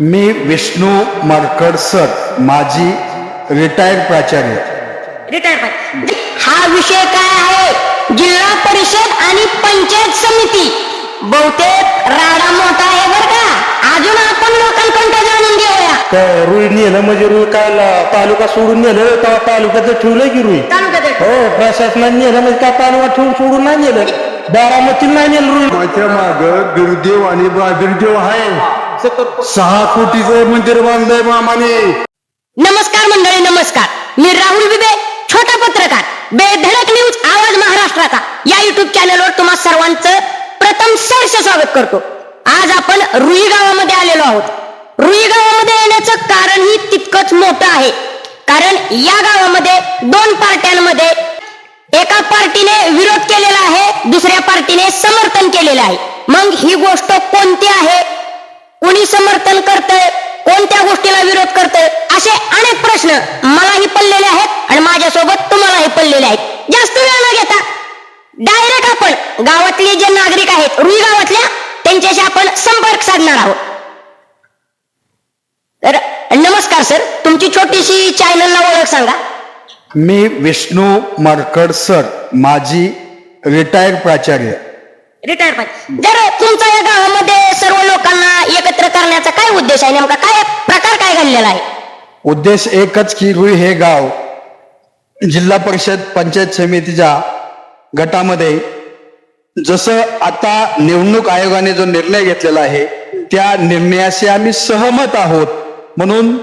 मी Vishnu Markad sir माजी retired प्राचार्य. Retire हा विषय काय आहे? जिल्हा परिषद आणि पंचायत समिती. बहुतेक राडा मोठा आहे बर का. अजून आपण लोकांकडे जाणून घेऊया. काय रुई नेलं म्हणजे रुई काय तालुका सोडून नेलं तेव्हा तालुक्याचं ठेवलंय की रुई. तालुक्यात हो प्रशासनाने नेलं म्हणजे काय तालुका ठेवून सोडून नाही नेलं. बारामतीला नाही नेलं रुई. माझ्या माग बिरदेव आणि बिरदेव आहे सहा कोटीचं मंदिर बांधलंय मामाने. नमस्कार मंडळी नमस्कार. मी राहुल विबे छोटा पत्रकार. बेधडक न्यूज आवाज महाराष्ट्राचा. या युट्यूब चॅनलवर तुम्हा सर्वांचं प्रथम सहर्ष स्वागत करतो. आज आपण रुई गावामध्ये आलेलो आहोत. रुई गावामध्ये येण्याचं कारण ही तितकंच मोठं आहे. कारण या गावामध्ये दोन पार्ट्यांमध्ये एका पार्टीने विरोध केलेला आहे दुसऱ्या पार्टीने समर्थन केलेलं आहे. मग ही गोष्ट कोणती आहे? कोणी समर्थन करतय कोणत्या गोष्टीला विरोध करतय असे अनेक प्रश्न मलाही पडलेले आहेत आणि माझ्यासोबत तुम्हालाही पडलेले आहेत. जास्त वेळ न घेता डायरेक्ट आपण गावातले जे नागरिक आहेत रुई गावातल्या त्यांच्याशी आपण संपर्क साधणार आहोत. तर नमस्कार सर तुमची छोटीशी चॅनलला ओळख सांगा. मी विष्णू मरकड सर माझी रिटायर्ड प्राचार्य. रिटायर पाहिजे जर तुमचा या गावामध्ये सर्व लोकांना एकत्र करण्याचा काय उद्देश आहे? नेमका काय प्रकार काय घडलेला आहे? उद्देश एकच की रुई हे गाव जिल्हा परिषद पंचायत समितीच्या गटामध्ये जसं आता निवडणूक आयोगाने जो निर्णय घेतलेला आहे त्या निर्णयाशी आम्ही सहमत आहोत म्हणून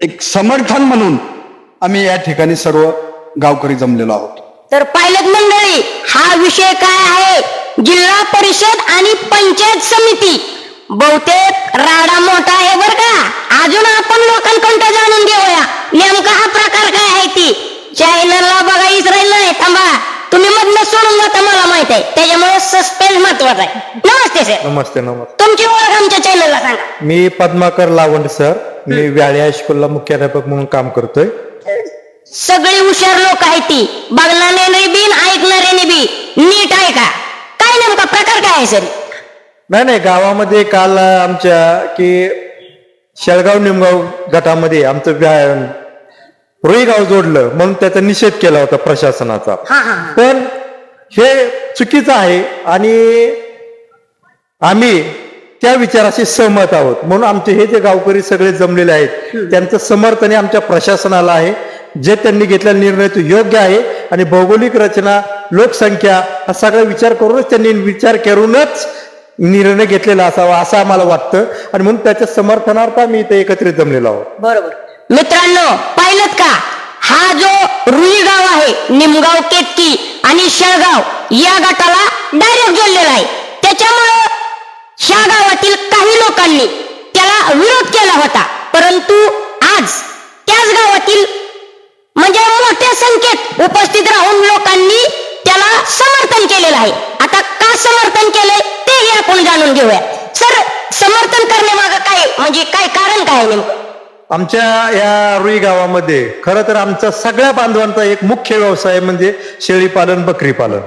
एक समर्थन म्हणून आम्ही या ठिकाणी सर्व गावकरी जमलेलो आहोत. तर पायलट मंडळी हा विषय काय आहे? जिल्हा परिषद आणि पंचायत समिती. बहुतेक राडा मोठा आहे बर का. अजून आपण लोकांकडे जाणून घेऊया. नेमका हा प्रकार काय आहे ती? चॅनलला बघा इस्रायल नाही. थांबा. तुम्ही मधनं सोडून जाता मला माहीत आहे. त्याच्यामुळे सस्पेन्स महत्त्वाचा आहे. नमस्ते सर नमस्ते नमस्ते. तुमची ओळख आमच्या चॅनलला सांगा. मी पद्माकर लावंड सर मी व्याळी हायस्कूलला मुख्याध्यापक म्हणून काम करतोय. सगळी हुशार लोक आहेत ती. बघणारे बी ऐकणारे बी. नीट आहे का काय नेमका प्रकार काय आहे सर. नाही नाही गावामध्ये काल आमच्या की शेळगाव निमगाव गटामध्ये आमचं व्या- रुई गाव जोडलं म्हणून त्याचा निषेध केला होता प्रशासनाचा. हा हा हा. पण हे चुकीचं आहे आणि आम्ही त्या विचाराशी सहमत आहोत. म्हणून आमचे हे जे गावकरी सगळे जमलेले आहेत त्यांचं समर्थन हे आमच्या प्रशासनाला आहे. जे त्यांनी घेतलेला निर्णय तो योग्य आहे. आणि भौगोलिक रचना लोकसंख्या हा सगळा विचार करूनच त्यांनी विचार करूनच निर्णय घेतलेला असावा असं आम्हाला वाटतं. आणि म्हणून त्याच्या समर्थनार्थ आम्ही इथे एकत्रित जमलेलो आहोत. बरोबर. मित्रांनो पाहिलं का? हा जो रुई गाव आहे निमगाव केतकी आणि शेळगाव या गटाला डायरेक्ट जोडलेला आहे. त्याच्यामुळं ह्या गावातील काही लोकांनी त्याला विरोध केला होता. परंतु आज त्याच गावातील म्हणजे मोठ्या संख्येत उपस्थित राहून लोकांनी त्याला समर्थन केलेलं आहे. आता का समर्थन केलंय तेही आपण जाणून घेऊया. सर समर्थन करण्यामागं काय म्हणजे काय कारण काय आहे नेमकं? आमच्या या रुई गावामध्ये खरं तर आमचा सगळ्या बांधवांचा एक मुख्य व्यवसाय म्हणजे शेळी पालन बकरी पालन.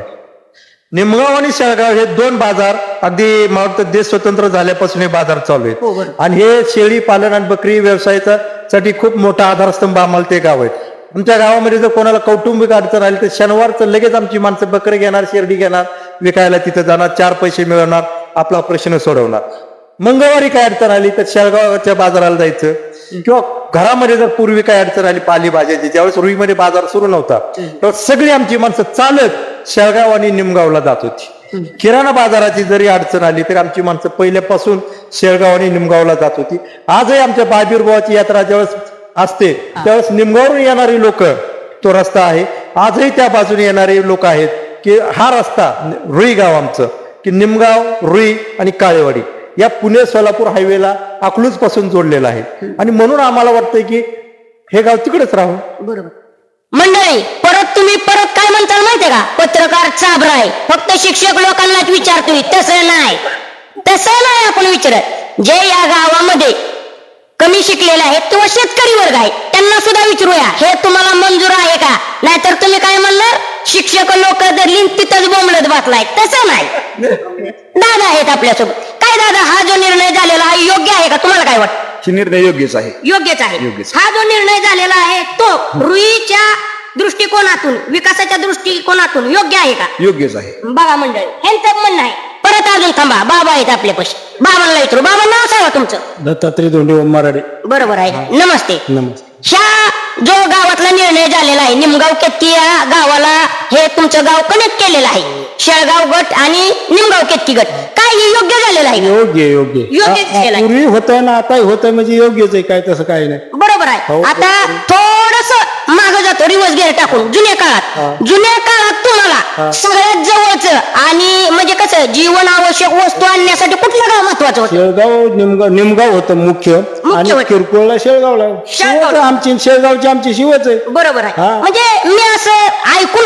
निमगाव आणि शेळगाव हे दोन बाजार अगदी मला देश स्वतंत्र झाल्यापासून हे बाजार चालू आहेत. आणि हे शेळी पालन आणि बकरी व्यवसायाचा साठी खूप मोठा आधारस्तंभ आम्हाला ते गाव आहेत. आमच्या गावामध्ये जर कोणाला कौटुंबिक अडचण आली तर शनिवारचं लगेच आमची माणसं बकरे घेणार शेरडी घेणार विकायला तिथं जाणार चार पैसे मिळवणार आपला प्रश्न सोडवणार. मंगळवारी काय अडचण आली तर शेळगावच्या बाजाराला जायचं. किंवा घरामध्ये जर पूर्वी काय अडचण आली पालेभाज्याची ज्यावेळेस रुईमध्ये बाजार सुरू नव्हता तेव्हा सगळी आमची माणसं चालत शेळगाव आणि निमगावला जात होती. किराणा बाजाराची जरी अडचण आली तरी आमची माणसं पहिल्यापासून शेळगाव आणि निमगावला जात होती. आजही आमच्या बाबीरबावाची यात्रा ज्यावेळेस असते. त्यावेळेस निमगावरून येणारी लोक तो रस्ता आहे. आजही त्या बाजूने येणारे लोक आहेत की हा रस्ता रुई गाव आमचं की निमगाव रुई आणि काळेवाडी या पुणे सोलापूर हायवेला अकलूजपासून जोडलेला आहे. आणि म्हणून आम्हाला वाटतंय की हे गाव तिकडेच राहू मंडळी परत तुम्ही परत काय म्हणताल माहितीये का? पत्रकार चाबरा आहे. फक्त शिक्षक लोकांनाच विचारतोय तसं नाही. तसं नाही आपण विचारत. जे या गावामध्ये कमी शिकलेले आहेत किंवा शेतकरी वर्ग आहे. त्यांना सुद्धा विचारूया हे तुम्हाला मंजूर आहे का? नाहीतर तुम्ही काय म्हणणार शिक्षक लोक धरली तिथंच बोंबलत बसलाय. तसं नाही. दादा आहेत आपल्यासोबत. काय दादा हा जो निर्णय झालेला आहे योग्य आहे का? तुम्हाला काय वाटतं? ही निर्णय योग्यच आहे. योग्यच आहे. हा जो निर्णय झालेला आहे तो रुईच्या दृष्टिकोनातून विकासाच्या दृष्टिकोनातून योग्य आहे का? योग्यच आहे. बघा मंडळी ह्यांचं म्हणणं आहे. परत अजून थांबा. बाबा आहेत आपल्यापाशी. बाबांना विचारू. बाबा नाव तुमचं? दत्तात्रय धोंडे मराठे बरोबर आहे. नमस्ते. नमस्ते. ह्या जो गावातला निर्णय झालेला आहे निमगाव केत्ती या गावाला हे तुमचं गाव कनेक्ट केलेलं आहे. शेळगाव गट आणि निमगाव केत्ती गट. काय हे योग्य झालेलं आहे? योग्य योग्य. योग्यच आ- आ- केलंय. पूर्वी होतंय ना आता होतंय म्हणजे योग्यच आहे काय तसं काही नाही. बरोबर आहे. हो. आता थोडस माग जातो रिवर्स गेअर टाकून. जुन्या काळात. जुन्या काळात सगळ्यात जवळच आणि म्हणजे कसं जीवन आवश्यक वस्तू आणण्यासाठी कुठलं गाव महत्वाचं होतं? शेळगाव निमगाव निमगाव होतं मुख्य. आणि होतं. किरकोळला शेळगावला. शिवच आमची शेळगावची आमची शिवच आहे. बरोबर आहे. हा. म्हणजे मी असं ऐकून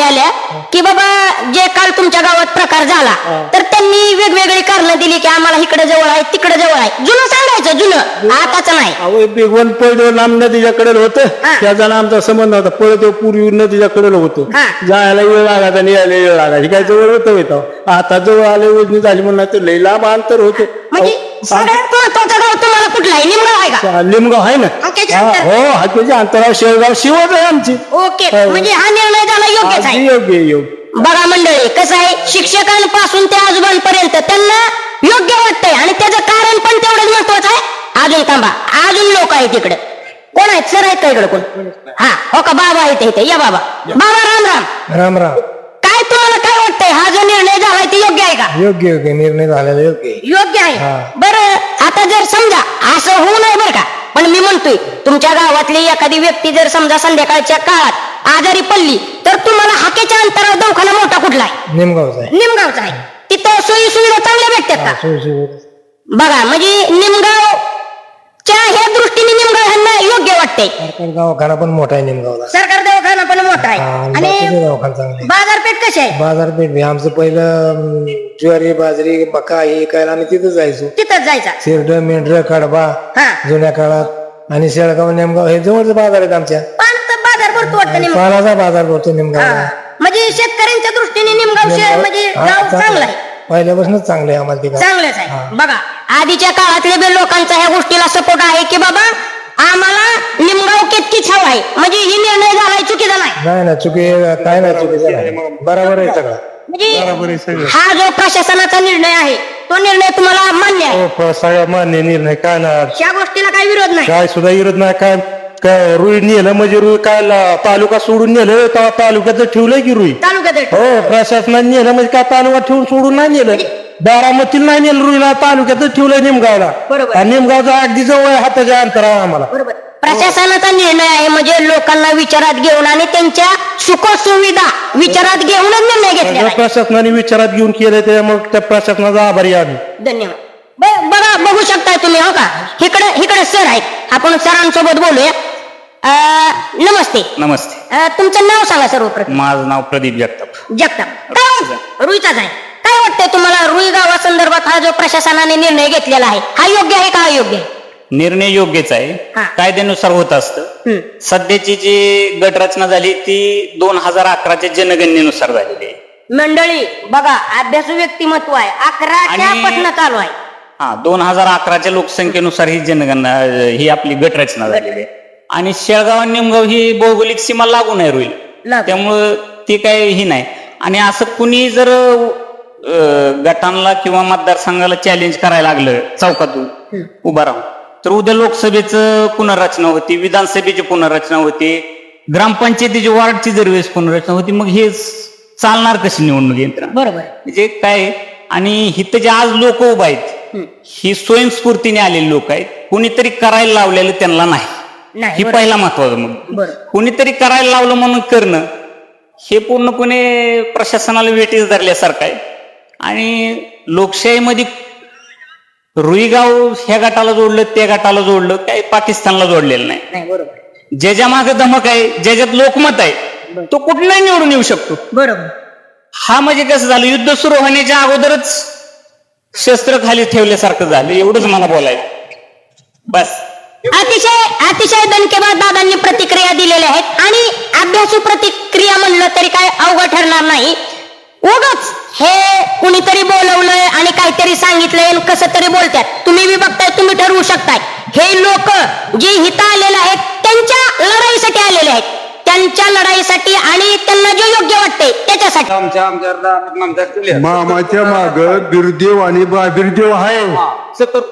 गावात आल्या की बाबा जे काल तुमच्या गावात प्रकार झाला तर त्यांनी वेगवेगळी कारणं दिली की आम्हाला इकडे जवळ आहे तिकडे जवळ आहे. जुनं सांगायचं जुनं. आताच नाही. अहो पळदेव लांब नदीच्या कडेला होतं. त्याचा आमचा संबंध होता. पळदेव पूर्वी नदीच्या कडेला होतं. जायला वेळ लागायचा आणि यायला वेळ लागायची. काय जवळ होतं होतं आता जवळ आले उजनी झाली म्हणून लई लांब अंतर होते. म्हणजे सगळ्यात महत्वाचं गाव तुम्हाला कुठलं आहे? निमगाव आहे का? लिमगाव आहे ना. हाकेच्या हा, अंतर- हो हाकेच्या अंतरावर शेळगाव शिवच आहे आमची. ओके हो. म्हणजे हा निर्णय झाला योग्यच अगदी आहे योग्य. योग्य बघा मंडळी कसं आहे? शिक्षकांपासून ते आजोबांपर्यंत त्यांना योग्य वाटतंय आणि त्याचं कारण पण तेवढंच महत्वाचं आहे. अजून थांबा अजून लोक आहेत इकडे. कोण आहेत? सर आहेत का इकडे कोण? हा हो का? बाबा आहेत इथे. या बाबा. बाबा राम राम. राम राम काय तुम्हाला काय वाटतंय हा जो निर्णय झालाय ते योग्य आहे का? योग्य योग्य. निर्णय झालेला योग्य आहे. योग्य आहे. बरं आता जर समजा असं होऊ नये बरं का. पण मी म्हणतोय तुमच्या गावातली एखादी व्यक्ती जर समजा संध्याकाळच्या काळात आजारी पडली तर तुम्हाला हाकेच्या अंतरावर दवाखाना मोठा कुठला आहे? निमगावचा आहे. निमगावचा आहे. तिथं सोयी सुविधा चांगल्या भेटतात का. बघा म्हणजे निमगावच्या ह्या दृष्टीने निमगाव ह्यांना योग्य वाटते सरकारी दवाखाना पण मोठा आहे निमगावला. सरकार दवाखाना पण मोठा आहे. हा, आणि आणि बाकीचे दवाखाना चांगले आहे. बाजारपेठ कशी आहे? बाजारपेठ बी आमचं पहिलं अं, ज्वारी बाजरी मका हे काय आम्ही तिथं जायचो. तिथंच जायचा. शिरड मेंढर कडबा हा. जुन्या काळात. आणि शेळगाव नेमगाव हे जवळचे बाजार आहेत आमच्या. बाजार भरतो वाटतं निमगाव पानाचा बाजार भरतो निमगावला. हा. म्हणजे शेतकऱ्यांच्या दृष्टीने निमगाव शहर म्हणजे हा, गाव चांगलं आहे. पहिल्यापासूनच चांगलं आहे आम्हाला ते गाव. चांगलंच आहे. बघा आधीच्या काळातले बी लोकांचा ह्या गोष्टीला सपोर्ट आहे की बाबा आम्हाला निमगाव केतकीच हवा आहे. म्हणजे ही निर्णय झालाय चुकीचा नाही. नाही ना चुकी काय नाही चुकीचं नाही. बरोबर आहे सगळं. म्हणजे हा जो प्रशासनाचा निर्णय आहे तो निर्णय तुम्हाला मान्य आहे. हो, सगळ्या मान्य निर्णय काय ना त्या गोष्टीला काही विरोध नाही. काय सुद्धा विरोध नाही काय काय रुई नेलं म्हणजे रुई काय ला- तालुका सोडून नेलं तेव्हा तालुक्यात ठेवलंय की रुई? तालुक्यात. हो प्रशासनाने नेलं म्हणजे काय तालुका ठेवून सोडून नाही नेलं? बारामतीला नाही नेलं रुईला तालुक्यातच ठेवलंय निमगावला. बरोबर. आणि निमगावचा अगदी जवळ आहे हाताच्या अंतरावर आम्हाला. बरोबर. प्रशासनाचा निर्णय आहे म्हणजे लोकांना विचारात घेऊन आणि त्यांच्या सुख सुविधा विचारात घेऊनच निर्णय घेतलेला आहे. प्रशासनाने विचारात घेऊन केलंय त्यामुळे त्या प्रशासनाचा आभारी आहे आम्ही. धन्यवाद. ब- बघा बघू शकताय तुम्ही हो का? इकडे इकडे सर आहेत. आपण सरांसोबत बोलूया. नमस्ते. नमस्ते. तुमचं नाव सांगा सर्वप्रथम. माझं नाव प्रदीप जगताप. जगताप. काय रुईचाच आहे काय वाटतंय तुम्हाला रुई गावासंदर्भात हा जो प्रशासनाने निर्णय घेतलेला आहे हा योग्य आहे का अयोग्य आहे? निर्णय योग्यच आहे. कायद्यानुसार होत असतं. सध्याची जी गटरचना झाली ती दोन हजार अकराच्या जनगणनेनुसार झालेली आहे. मंडळी बघा अभ्यासू व्यक्तिमत्व आहे. अकराच्या पासन चालू आहे. हा दोन हजार अकराच्या लोकसंख्येनुसार ही जनगणना ही आपली गटरचना झालेली आहे. आणि शेळगाव आणि निमगाव ही भौगोलिक सीमा लागून आहे रुईल लागून. त्यामुळं ती काय ही नाही आणि असं कुणी जर अं, गटांना किंवा मतदारसंघाला चॅलेंज करायला लागलं चौकातून उभा राहून तर उद्या लोकसभेचं पुनर्रचना होती विधानसभेची पुनर्रचना होती ग्रामपंचायतीची वार्डची जर वेळेस पुनर्रचना होती मग हे चालणार कशी निवडणूक यंत्रणा बरोबर. म्हणजे काय आहे? आणि इथं जे आज लोक उभा आहेत ही स्वयंस्फूर्तीने आलेली लोक आहेत कुणीतरी करायला लावलेलं त्यांना नाही नाही ही बरोबर. पहिला महत्वाचं मग. कुणीतरी करायला लावलं म्हणून करणं हे पूर्णपणे प्रशासनाला वेटीस धरल्यासारखं आहे. आणि लोकशाहीमध्ये रुईगाव ह्या गटाला जोडलं त्या गटाला जोडलं काय पाकिस्तानला जोडलेलं नाही. नाही बरोबर. आहे. ज्याच्या मागे धमक आहे ज्याच्यात लोकमत आहे तो कुठलाही निवडून येऊ शकतो. बरोबर. हा म्हणजे कसं झालं युद्ध सुरू होण्याच्या अगोदरच शस्त्र खाली ठेवल्यासारखं झालं एवढंच मला बोलायचं. बस. अतिशय अतिशय दणकेबाद दादांनी प्रतिक्रिया दिलेल्या आहेत. आणि अभ्यासू प्रतिक्रिया म्हणलं तरी काय अवघड ठरणार नाही. उगच हे कुणीतरी बोलवलंय आणि काहीतरी सांगितलंय कस कसं तरी बोलतात तुम्ही बी बघताय तुम्ही ठरवू शकताय. हे लोक जे हिता आलेले आहेत त्यांच्या लढाईसाठी आलेले आहेत. त्यांच्या लढाईसाठी आणि त्यांना जे योग्य वाटते त्याच्यासाठी. आमच्या आमच्या आमच्या मामाच्या माग बिरदेव आणि बा- बिरदेव आहे.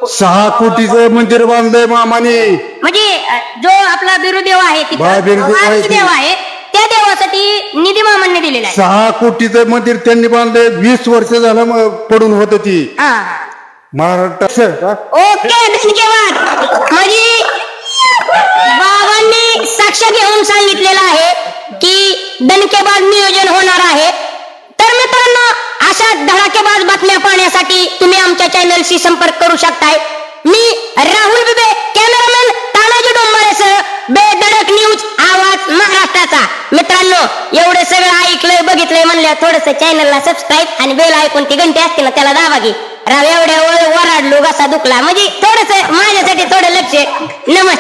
सहा कोटीचं मंदिर बांधलंय मामाने. म्हणजे अ, जो आपला बिरुदेव आहे तिथं, हा आहे. देव आहे त्या देवासाठी निधी मामांनी दिलेला आहे. सहा कोटीचं मंदिर त्यांनी बांधलंय. वीस वर्ष झालं म- पडून होत ती. हा. महाराष्ट्र ओके धन्यवाद. म्हणजे बाबांनी साक्ष घेऊन सांगितलेलं आहे की दणकेबाज नियोजन होणार आहे. तर मित्रांनो अशा धडाकेबाज बातम्या पाहण्यासाठी तुम्ही आमच्या चॅनलशी संपर्क करू शकताय. मी राहुल बिबे कॅमेरामॅन तानाजी डोंबारेसह बेधडक न्यूज आवाज महाराष्ट्राचा. मित्रांनो एवढं सगळं ऐकलंय बघितलंय म्हणलं थोडस चॅनलला सबस्क्राईब आणि बेल ऐकून ती घंटी असते ना त्याला दाबा घे राव एवढ्या वराडलो घसा दुखला. म्हणजे थोडस माझ्यासाठी थोडं लक्ष. नमस्कार.